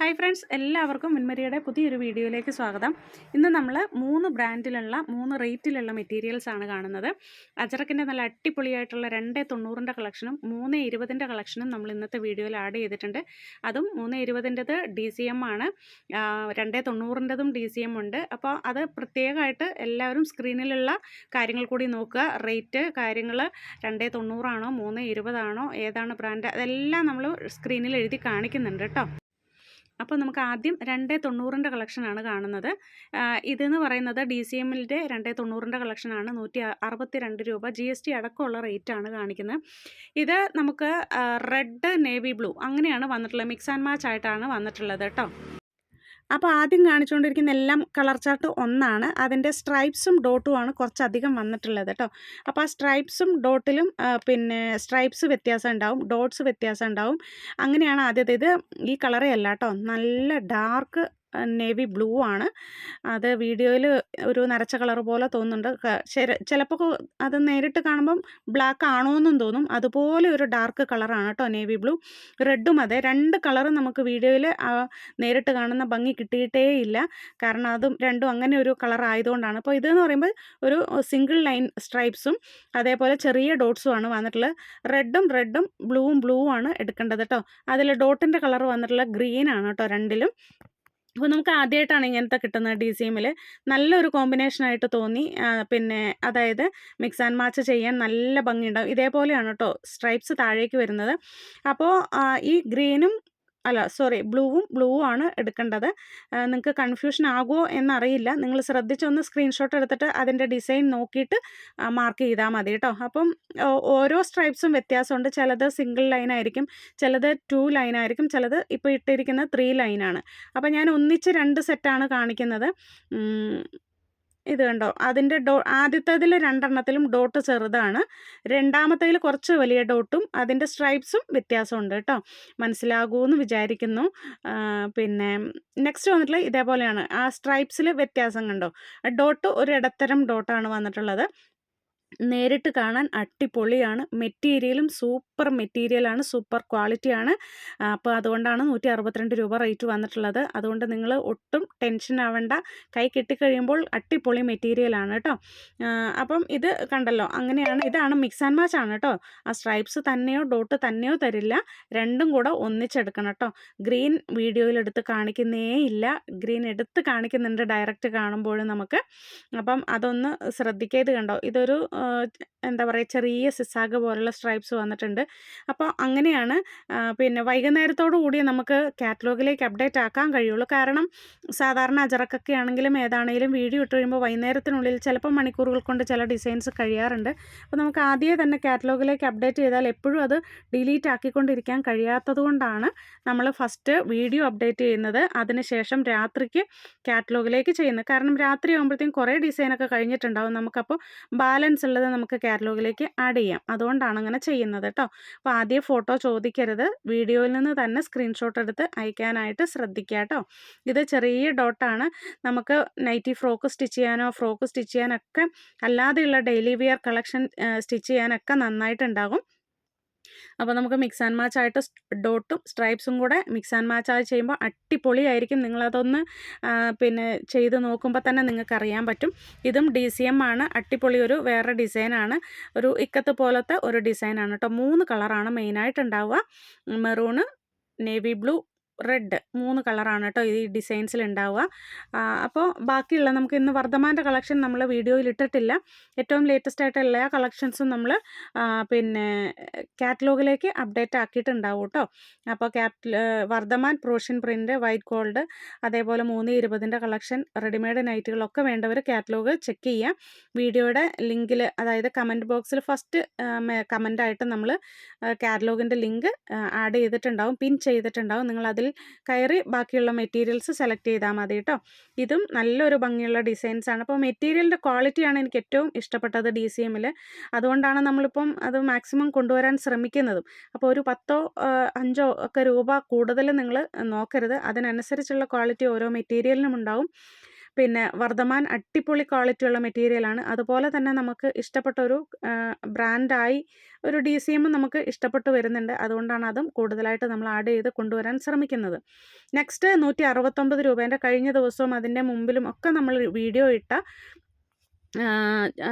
Hi friends എല്ലാവർക്കും മുൻമരിയുടെ പുതിയൊരു വീഡിയോയിലേക്ക് സ്വാഗതം. ഇന്ന് നമ്മൾ മൂന്ന് ബ്രാൻഡിലുള്ള മൂന്ന് റേറ്റിലുള്ള മെറ്റീരിയൽസ് ആണ് കാണുന്നത്. അജറക്കിന്റെ നല്ല അടിപൊളിയായിട്ടുള്ള രണ്ട് തൊണ്ണൂറിന്റെ കളക്ഷനും മൂന്ന് ഇരുപതിന്റെ കളക്ഷനും നമ്മൾ ഇന്നത്തെ വീഡിയോയിൽ ആഡ് ചെയ്തിട്ടുണ്ട്. അതും മൂന്ന് ഇരുപതിന്റെത് ഡി സി എം ആണ്. രണ്ട് തൊണ്ണൂറിന്റെതും ഡി സി എം ഉണ്ട്. അപ്പോൾ അത് പ്രത്യേകമായിട്ട് എല്ലാവരും സ്ക്രീനിലുള്ള കാര്യങ്ങൾ കൂടി നോക്കുക. റേറ്റ് കാര്യങ്ങൾ രണ്ട് തൊണ്ണൂറാണോ മൂന്ന് ഇരുപതാണോ ഏതാണ് ബ്രാൻഡ് അതെല്ലാം നമ്മൾ സ്ക്രീനിൽ എഴുതി കാണിക്കുന്നുണ്ട് കേട്ടോ. അപ്പോൾ നമുക്ക് ആദ്യം രണ്ട് തൊണ്ണൂറിന്റെ കളക്ഷനാണ് കാണുന്നത്. ഇതെന്ന് പറയുന്നത് ഡി സി എമ്മിന്റെ രണ്ട് തൊണ്ണൂറിന്റെ കളക്ഷനാണ് നൂറ്റി അറുപത്തി രണ്ട് രൂപ ജി എസ് ടി അടക്കമുള്ള റേറ്റാണ് കാണിക്കുന്നത്. ഇത് നമുക്ക് റെഡ് നേവി ബ്ലൂ അങ്ങനെയാണ് വന്നിട്ടുള്ളത്. മിക്സ് ആൻഡ് മാച്ച് ആയിട്ടാണ് വന്നിട്ടുള്ളത് കേട്ടോ. അപ്പോൾ ആദ്യം കാണിച്ചുകൊണ്ടിരിക്കുന്ന എല്ലാം കളർ ചാർട്ട് ഒന്നാണ്. അതിന്റെ സ്ട്രൈപ്സും ഡോട്ടും ആണ് കുറച്ചധികം വന്നിട്ടുള്ളത് കേട്ടോ അപ്പോൾ ആ സ്ട്രൈപ്സും ഡോട്ടിലും പിന്നെ സ്ട്രൈപ്സ് വ്യത്യാസം ഉണ്ടാവും ഡോട്ട്സ് വ്യത്യാസം ഉണ്ടാവും. അങ്ങനെയാണ് ആദ്യത്തേത് ഈ കളറേ അല്ല കേട്ടോ നല്ല ഡാർക്ക് നേവി ബ്ലൂ ആണ്. അത് വീഡിയോയിൽ ഒരു നരച്ച കളർ പോലെ തോന്നുന്നുണ്ട്. ചിലപ്പോൾ അത് നേരിട്ട് കാണുമ്പം ബ്ലാക്ക് ആണോ എന്നും തോന്നും. അതുപോലെ ഒരു ഡാർക്ക് കളറാണ് കേട്ടോ നേവി ബ്ലൂ റെഡും അതെ. രണ്ട് കളറും നമുക്ക് വീഡിയോയിൽ നേരിട്ട് കാണുന്ന ഭംഗി കിട്ടിയിട്ടേ ഇല്ല. കാരണം അതും രണ്ടും അങ്ങനെ ഒരു കളർ ആയതുകൊണ്ടാണ്. അപ്പോൾ ഇതെന്ന് പറയുമ്പോൾ ഒരു സിംഗിൾ ലൈൻ സ്ട്രൈപ്സും അതേപോലെ ചെറിയ ഡോട്ട്സും ആണ് വന്നിട്ടുള്ളത്. റെഡും റെഡും ബ്ലൂവും ബ്ലൂവും ആണ് എടുക്കേണ്ടത് കേട്ടോ അതിൽ ഡോട്ടിന്റെ കളർ വന്നിട്ടുള്ള ഗ്രീൻ ആണ് കേട്ടോ രണ്ടിലും. അപ്പോൾ നമുക്ക് ആദ്യമായിട്ടാണ് ഇങ്ങനത്തെ കിട്ടുന്നത് ഡി സി എമ്മിൽ നല്ലൊരു കോമ്പിനേഷനായിട്ട് തോന്നി. പിന്നെ അതായത് മിക്സ് ആൻഡ് മാച്ച് ചെയ്യാൻ നല്ല ഭംഗിയുണ്ടാവും. ഇതേപോലെയാണ് കേട്ടോ സ്ട്രൈപ്സ് താഴേക്ക് വരുന്നത്. അപ്പോൾ ഈ ഗ്രീനും അല്ല സോറി ബ്ലൂവും ബ്ലൂവും ആണ് എടുക്കേണ്ടത് നിങ്ങൾക്ക് കൺഫ്യൂഷൻ ആകുമോ എന്നറിയില്ല. നിങ്ങൾ ശ്രദ്ധിച്ചൊന്ന് സ്ക്രീൻഷോട്ട് എടുത്തിട്ട് അതിന്റെ ഡിസൈൻ നോക്കിയിട്ട് മാർക്ക് ചെയ്താൽ മതി കേട്ടോ. അപ്പം ഓരോ സ്ട്രൈപ്സും വ്യത്യാസമുണ്ട്. ചിലത് സിംഗിൾ ലൈൻ ആയിരിക്കും ചിലത് ടു ലൈൻ ആയിരിക്കും ചിലത് ഇപ്പോൾ ഇട്ടിരിക്കുന്നത് ത്രീ ലൈനാണ് അപ്പോൾ ഞാൻ ഒന്നിച്ച് രണ്ട് സെറ്റാണ് കാണിക്കുന്നത്. ഇത് കണ്ടോ? അതിന്റെ ഡോ ആദ്യത്തേതിൽ രണ്ടെണ്ണത്തിലും ഡോട്ട് ചെറുതാണ്. രണ്ടാമത്തേതിൽ കുറച്ച് വലിയ ഡോട്ടും അതിന്റെ സ്ട്രൈപ്സും വ്യത്യാസമുണ്ട് കേട്ടോ. മനസ്സിലാകുമെന്ന് വിചാരിക്കുന്നു. പിന്നെ നെക്സ്റ്റ് വന്നിട്ടുള്ള ഇതേപോലെയാണ്. ആ സ്ട്രൈപ്സിൽ വ്യത്യാസം കണ്ടോ? ഡോട്ട് ഒരു ഇടത്തരം ഡോട്ടാണ് വന്നിട്ടുള്ളത്. നേരിട്ട് കാണാൻ അടിപൊളിയാണ്. മെറ്റീരിയലും സൂപ്പർ മെറ്റീരിയലാണ് സൂപ്പർ ക്വാളിറ്റിയാണ്. അപ്പോൾ അതുകൊണ്ടാണ് നൂറ്റി അറുപത്തിരണ്ട് രൂപ റേറ്റ് വന്നിട്ടുള്ളത്. അതുകൊണ്ട് നിങ്ങൾ ഒട്ടും ടെൻഷൻ ആവേണ്ട. കൈ കിട്ടിക്കഴിയുമ്പോൾ അടിപൊളി മെറ്റീരിയലാണ് കേട്ടോ. അപ്പം ഇത് കണ്ടല്ലോ അങ്ങനെയാണ്. ഇതാണ് മിക്സ് ആൻഡ് മാച്ച് ആണ് കേട്ടോ. ആ സ്ട്രൈപ്സ് തന്നെയോ ഡോട്ട് തന്നെയോ തരില്ല. രണ്ടും കൂടെ ഒന്നിച്ചെടുക്കണം കേട്ടോ. ഗ്രീൻ വീഡിയോയിൽ എടുത്ത് കാണിക്കുന്നേ ഇല്ല. ഗ്രീൻ എടുത്ത് കാണിക്കുന്നുണ്ട് ഡയറക്റ്റ് കാണുമ്പോഴും നമുക്ക്. അപ്പം അതൊന്ന് ശ്രദ്ധിക്കുക കണ്ടോ ഇതൊരു എന്താ പറയുക ചെറിയ സിസാഗ് പോലുള്ള സ്ട്രൈപ്സ് വന്നിട്ടുണ്ട്. അപ്പോൾ അങ്ങനെയാണ് പിന്നെ വൈകുന്നേരത്തോടു കൂടി നമുക്ക് കാറ്റലോഗിലേക്ക് അപ്ഡേറ്റ് ആക്കാൻ കഴിയുള്ളൂ. കാരണം സാധാരണ അജറക്കൊക്കെ ആണെങ്കിലും ഏതാണെങ്കിലും വീഡിയോ ഇട്ട് കഴിയുമ്പോൾ വൈകുന്നേരത്തിനുള്ളിൽ ചിലപ്പോൾ മണിക്കൂറുകൾ കൊണ്ട് ചില ഡിസൈൻസ് കഴിയാറുണ്ട്. അപ്പോൾ നമുക്ക് ആദ്യമേ തന്നെ കാറ്റലോഗിലേക്ക് അപ്ഡേറ്റ് ചെയ്താൽ എപ്പോഴും അത് ഡിലീറ്റ് ആക്കിക്കൊണ്ടിരിക്കാൻ കഴിയാത്തതുകൊണ്ടാണ് നമ്മൾ ഫസ്റ്റ് വീഡിയോ അപ്ഡേറ്റ് ചെയ്യുന്നത്. അതിനുശേഷം രാത്രിക്ക് കാറ്റലോഗിലേക്ക് ചെയ്യുന്നത്. കാരണം രാത്രി ആകുമ്പോഴത്തേക്കും കുറേ ഡിസൈനൊക്കെ കഴിഞ്ഞിട്ടുണ്ടാവും നമുക്കപ്പോൾ ബാലൻസ് ഉള്ളത് നമുക്ക് കാറ്റലോഗിലേക്ക് ആഡ് ചെയ്യാം. അതുകൊണ്ടാണ് അങ്ങനെ ചെയ്യുന്നത് കേട്ടോ അപ്പോൾ ആദ്യം ഫോട്ടോ ചോദിക്കരുത്. വീഡിയോയിൽ നിന്ന് തന്നെ സ്ക്രീൻഷോട്ട് എടുത്ത് അയക്കാനായിട്ട് ശ്രദ്ധിക്കുക കേട്ടോ ഇത് ചെറിയ ഡോട്ടാണ് നമുക്ക് നൈറ്റി ഫ്രോക്ക് സ്റ്റിച്ച് ചെയ്യാനോ ഫ്രോക്ക് സ്റ്റിച്ച് ചെയ്യാനൊക്കെ അല്ലാതെയുള്ള ഡെയിലി വിയർ കളക്ഷൻ സ്റ്റിച്ച് ചെയ്യാനൊക്കെ നന്നായിട്ടുണ്ടാകും. അപ്പോൾ നമുക്ക് മിക്സ് ആൻഡ് മാച്ച് ആയിട്ട് ഡോട്ടും സ്ട്രൈപ്സും കൂടെ മിക്സ് ആൻഡ് മാച്ച് ആയി ചെയ്യുമ്പോൾ അടിപൊളിയായിരിക്കും. നിങ്ങളതൊന്ന് പിന്നെ ചെയ്ത് നോക്കുമ്പോൾ തന്നെ നിങ്ങൾക്ക് അറിയാൻ പറ്റും. ഇതും ഡി സി എം ആണ്. അടിപൊളി ഒരു വേറെ ഡിസൈനാണ് ഒരു ഇക്കത്ത് പോലത്തെ ഒരു ഡിസൈനാണ് കേട്ടോ മൂന്ന് കളറാണ് മെയിനായിട്ട് ഉണ്ടാവുക. മെറൂണ് നേവി ബ്ലൂ റെഡ് മൂന്ന് കളറാണ് കേട്ടോ ഈ ഡിസൈൻസിൽ ഉണ്ടാവുക അപ്പോൾ ബാക്കിയുള്ള നമുക്ക് ഇന്ന് വർദ്ധമാന്റെ കളക്ഷൻ നമ്മൾ വീഡിയോയിൽ ഇട്ടിട്ടില്ല. ഏറ്റവും ലേറ്റസ്റ്റ് ആയിട്ട് എല്ലാ കളക്ഷൻസും നമ്മൾ പിന്നെ കാറ്റലോഗിലേക്ക് അപ്ഡേറ്റ് ആക്കിയിട്ടുണ്ടാവും കേട്ടോ. അപ്പോൾ ക്യാറ്റ് വർദ്ധമാൻ പ്രോഷ്യൻ പ്രിന്റ് വൈറ്റ് ഗോൾഡ് അതേപോലെ മൂന്ന് ഇരുപതിന്റെ കളക്ഷൻ റെഡിമെയ്ഡ് നൈറ്റുകളൊക്കെ വേണ്ടവർ കാറ്റലോഗ് ചെക്ക് ചെയ്യുക വീഡിയോയുടെ ലിങ്കിൽ അതായത് കമന്റ് ബോക്സിൽ ഫസ്റ്റ് കമന്റായിട്ട് നമ്മൾ കാറ്റലോഗിന്റെ ലിങ്ക് ആഡ് ചെയ്തിട്ടുണ്ടാവും പിൻ ചെയ്തിട്ടുണ്ടാവും. നിങ്ങൾ അതിൽ കയറി ബാക്കിയുള്ള മെറ്റീരിയൽസ് സെലക്ട് ചെയ്താൽ മതി കേട്ടോ ഇതും നല്ലൊരു ഭംഗിയുള്ള ഡിസൈൻസ് ആണ്. അപ്പോൾ മെറ്റീരിയലിന്റെ ക്വാളിറ്റിയാണ് എനിക്ക് ഏറ്റവും ഇഷ്ടപ്പെട്ടത് ഡി സി എമ്മിൽ അതുകൊണ്ടാണ് നമ്മളിപ്പം അത് മാക്സിമം കൊണ്ടുവരാൻ ശ്രമിക്കുന്നതും. അപ്പോൾ ഒരു പത്തോ അഞ്ചോ ഒക്കെ രൂപ കൂടുതൽ നിങ്ങൾ നോക്കരുത്. അതിനനുസരിച്ചുള്ള ക്വാളിറ്റി ഓരോ മെറ്റീരിയലിനും ഉണ്ടാവും. പിന്നെ വർദ്ധമാൻ അടിപൊളി ക്വാളിറ്റിയുള്ള മെറ്റീരിയലാണ് അതുപോലെ തന്നെ നമുക്ക് ഇഷ്ടപ്പെട്ട ഒരു ബ്രാൻഡായി ഒരു ഡി സി എം നമുക്ക് ഇഷ്ടപ്പെട്ട് വരുന്നുണ്ട്. അതുകൊണ്ടാണ് അതും കൂടുതലായിട്ട് നമ്മൾ ആഡ് ചെയ്ത് കൊണ്ടുവരാൻ ശ്രമിക്കുന്നത്. നെക്സ്റ്റ് നൂറ്റി അറുപത്തൊമ്പത് രൂപേന്റെ കഴിഞ്ഞ ദിവസവും അതിന്റെ മുമ്പിലും ഒക്കെ നമ്മൾ വീഡിയോ ഇട്ട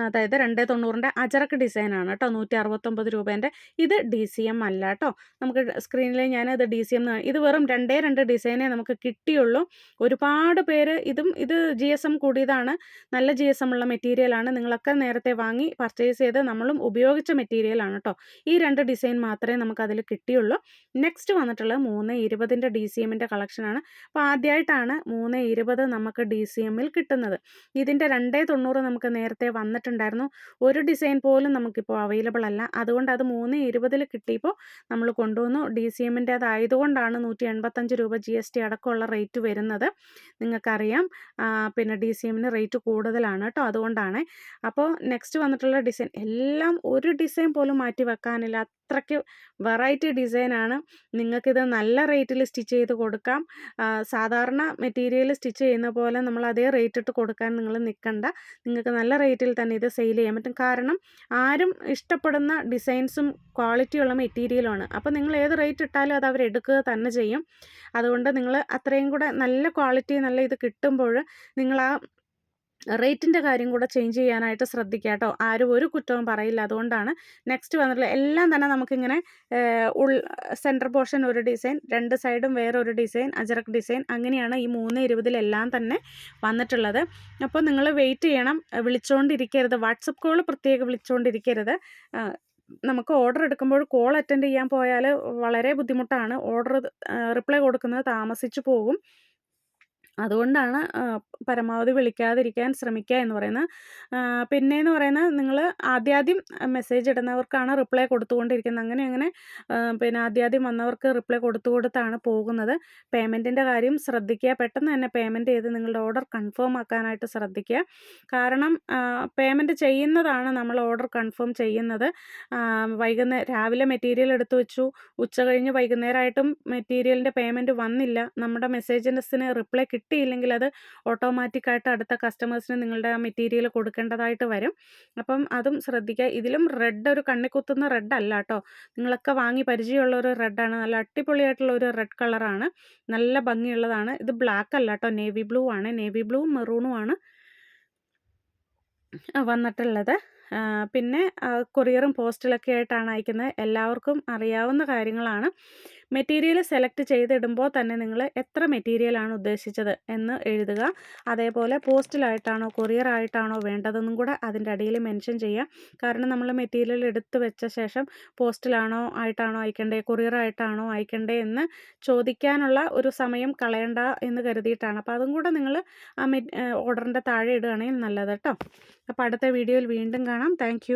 അതായത് രണ്ട് തൊണ്ണൂറിന്റെ അജറക്ക് ഡിസൈനാണ് കേട്ടോ നൂറ്റി അറുപത്തൊമ്പത് രൂപേന്റെ. ഇത് ഡി സി എം അല്ല കേട്ടോ. നമുക്ക് സ്ക്രീനിൽ ഞാനത് ഡി സി എം ഇത് വെറും രണ്ടേ രണ്ട് ഡിസൈനേ നമുക്ക് കിട്ടിയുള്ളൂ. ഒരുപാട് പേര് ഇതും ഇത് ജി എസ് എം കൂടിയതാണ്. നല്ല ജി എസ് എം ഉള്ള മെറ്റീരിയലാണ് നിങ്ങളൊക്കെ നേരത്തെ വാങ്ങി പർച്ചേസ് ചെയ്ത് നമ്മളും ഉപയോഗിച്ച മെറ്റീരിയലാണ് കേട്ടോ. ഈ രണ്ട് ഡിസൈൻ മാത്രമേ നമുക്ക് അതിൽ കിട്ടിയുള്ളൂ. നെക്സ്റ്റ് വന്നിട്ടുള്ളത് മൂന്ന് ഇരുപതിന്റെ ഡി സി എമ്മിന്റെ കളക്ഷനാണ് അപ്പോൾ ആദ്യമായിട്ടാണ് മൂന്ന് ഇരുപത് നമുക്ക് ഡി സി എമ്മിൽ കിട്ടുന്നത്. ഇതിന്റെ രണ്ടേ തൊണ്ണൂറ് നമുക്ക് നേരത്തെ വന്നിട്ടുണ്ടായിരുന്നു. ഒരു ഡിസൈൻ പോലും നമുക്കിപ്പോൾ അവൈലബിൾ അല്ല. അതുകൊണ്ട് അത് മൂന്ന് ഇരുപതിൽ കിട്ടിയപ്പോൾ നമ്മൾ കൊണ്ടുവന്നു. ഡി സി എമ്മിന്റെ അതായതുകൊണ്ടാണ് നൂറ്റി എൺപത്തഞ്ച് രൂപ ജി എസ് ടി അടക്കമുള്ള റേറ്റ് വരുന്നത്. നിങ്ങൾക്കറിയാം. പിന്നെ ഡി സി എമ്മിന് റേറ്റ് കൂടുതലാണ് കേട്ടോ. അതുകൊണ്ടാണ്. അപ്പോൾ നെക്സ്റ്റ് വന്നിട്ടുള്ള ഡിസൈൻ. എല്ലാം ഒരു ഡിസൈൻ പോലും മാറ്റി വെക്കാനില്ല അത്രയ്ക്ക് വെറൈറ്റി ഡിസൈനാണ്. നിങ്ങൾക്കിത് നല്ല റേറ്റിൽ സ്റ്റിച്ച് ചെയ്ത് കൊടുക്കാം. സാധാരണ മെറ്റീരിയൽ സ്റ്റിച്ച് ചെയ്യുന്ന പോലെ നമ്മൾ അതേ റേറ്റ് ഇട്ട് കൊടുക്കാൻ നിങ്ങൾ നിൽക്കണ്ട നിങ്ങൾക്ക് നല്ല റേറ്റിൽ തന്നെ ഇത് സെയിൽ ചെയ്യാൻ പറ്റും. കാരണം ആരും ഇഷ്ടപ്പെടുന്ന ഡിസൈൻസും ക്വാളിറ്റിയുള്ള മെറ്റീരിയലുമാണ്. അപ്പോൾ നിങ്ങൾ ഏത് റേറ്റ് ഇട്ടാലും അത് അവരെടുക്കുക തന്നെ ചെയ്യും. അതുകൊണ്ട് നിങ്ങൾ അത്രയും കൂടെ നല്ല ക്വാളിറ്റി നല്ല ഇത് കിട്ടുമ്പോൾ നിങ്ങൾ ആ റേറ്റിന്റെ കാര്യം കൂടെ ചേഞ്ച് ചെയ്യാനായിട്ട് ശ്രദ്ധിക്കുക കേട്ടോ. ആരും ഒരു കുറ്റവും പറയില്ല. അതുകൊണ്ടാണ് നെക്സ്റ്റ് വന്നിട്ടുള്ള എല്ലാം തന്നെ നമുക്കിങ്ങനെ ഉൾ സെന്റർ പോർഷൻ ഒരു ഡിസൈൻ രണ്ട് സൈഡും വേറെ ഒരു ഡിസൈൻ അജറക് ഡിസൈൻ അങ്ങനെയാണ് ഈ മൂന്ന് ഇരുപതിലെല്ലാം തന്നെ വന്നിട്ടുള്ളത്. അപ്പോൾ നിങ്ങൾ വെയിറ്റ് ചെയ്യണം. വിളിച്ചുകൊണ്ടിരിക്കരുത് വാട്സപ്പ് കോൾ പ്രത്യേകം വിളിച്ചുകൊണ്ടിരിക്കരുത് നമുക്ക് ഓർഡർ എടുക്കുമ്പോൾ കോൾ അറ്റൻഡ് ചെയ്യാൻ പോയാൽ വളരെ ബുദ്ധിമുട്ടാണ്. ഓർഡർ റിപ്ലൈ കൊടുക്കുന്നത് താമസിച്ചു പോകും. അതുകൊണ്ടാണ് പരമാവധി വിളിക്കാതിരിക്കാൻ ശ്രമിക്കുക എന്ന് പറയുന്നത്. പിന്നെയെന്ന് പറയുന്നത് നിങ്ങൾ ആദ്യാദ്യം മെസ്സേജ് ഇടുന്നവർക്കാണ് റിപ്ലൈ കൊടുത്തുകൊണ്ടിരിക്കുന്നത്. അങ്ങനെ അങ്ങനെ പിന്നെ ആദ്യാദ്യം വന്നവർക്ക് റിപ്ലൈ കൊടുത്തു കൊടുത്താണ് പോകുന്നത്. പേയ്മെന്റിന്റെ കാര്യം ശ്രദ്ധിക്കുക. പെട്ടെന്ന് തന്നെ പേയ്മെന്റ് ചെയ്ത് നിങ്ങളുടെ ഓർഡർ കൺഫേം ആക്കാനായിട്ട് ശ്രദ്ധിക്കുക. കാരണം പേയ്മെന്റ് ചെയ്യുന്നതാണ് നമ്മൾ ഓർഡർ കൺഫേം ചെയ്യുന്നത്. വൈകുന്നേരം രാവിലെ മെറ്റീരിയൽ എടുത്തു വെച്ചു. ഉച്ച കഴിഞ്ഞ് വൈകുന്നേരമായിട്ടും മെറ്റീരിയലിന്റെ പേയ്മെന്റ് വന്നില്ല. നമ്മുടെ മെസ്സേജസിന് റിപ്ലൈ കിട്ടിയില്ലെങ്കിൽ അത് ഓട്ടോമാറ്റിക്കായിട്ട് അടുത്ത കസ്റ്റമേഴ്സിന് നിങ്ങളുടെ ആ മെറ്റീരിയൽ കൊടുക്കേണ്ടതായിട്ട് വരും. അപ്പം അതും ശ്രദ്ധിക്കുക. ഇതിലും റെഡ് ഒരു കണ്ണിക്കുത്തുന്ന റെഡ് അല്ല കേട്ടോ. നിങ്ങളൊക്കെ വാങ്ങി പരിചയമുള്ള ഒരു റെഡാണ് നല്ല അടിപൊളിയായിട്ടുള്ള ഒരു റെഡ് കളറാണ് നല്ല ഭംഗിയുള്ളതാണ്. ഇത് ബ്ലാക്ക് അല്ല കേട്ടോ. നേവി ബ്ലൂ ആണ്. നേവി ബ്ലൂവും മെറൂണും ആണ്. വന്നിട്ടുള്ളത്. പിന്നെ കൊറിയറും പോസ്റ്റിലൊക്കെ ആയിട്ടാണ് അയക്കുന്നത്. എല്ലാവർക്കും അറിയാവുന്ന കാര്യങ്ങളാണ്. മെറ്റീരിയൽ സെലക്ട് ചെയ്തിടുമ്പോൾ തന്നെ നിങ്ങൾ എത്ര മെറ്റീരിയലാണ് ഉദ്ദേശിച്ചത് എന്ന് എഴുതുക. അതേപോലെ പോസ്റ്റിലായിട്ടാണോ കൊറിയർ ആയിട്ടാണോ വേണ്ടതെന്നും കൂടെ അതിന്റെ അടിയിൽ മെൻഷൻ ചെയ്യുക കാരണം നമ്മൾ മെറ്റീരിയൽ എടുത്ത് വെച്ച ശേഷം പോസ്റ്റിലാണോ ആയിട്ടാണോ അയക്കേണ്ടത് കൊറിയർ ആയിട്ടാണോ അയക്കേണ്ടത് എന്ന് ചോദിക്കാനുള്ള ഒരു സമയം കളയണ്ട എന്ന് കരുതിയിട്ടാണ്. അപ്പോൾ അതും കൂടെ നിങ്ങൾ ആ ഓർഡറിന്റെ താഴെ ഇടുകയാണെങ്കിൽ നല്ലത് കേട്ടോ. അപ്പോൾ അടുത്ത വീഡിയോയിൽ വീണ്ടും കാണാം. താങ്ക്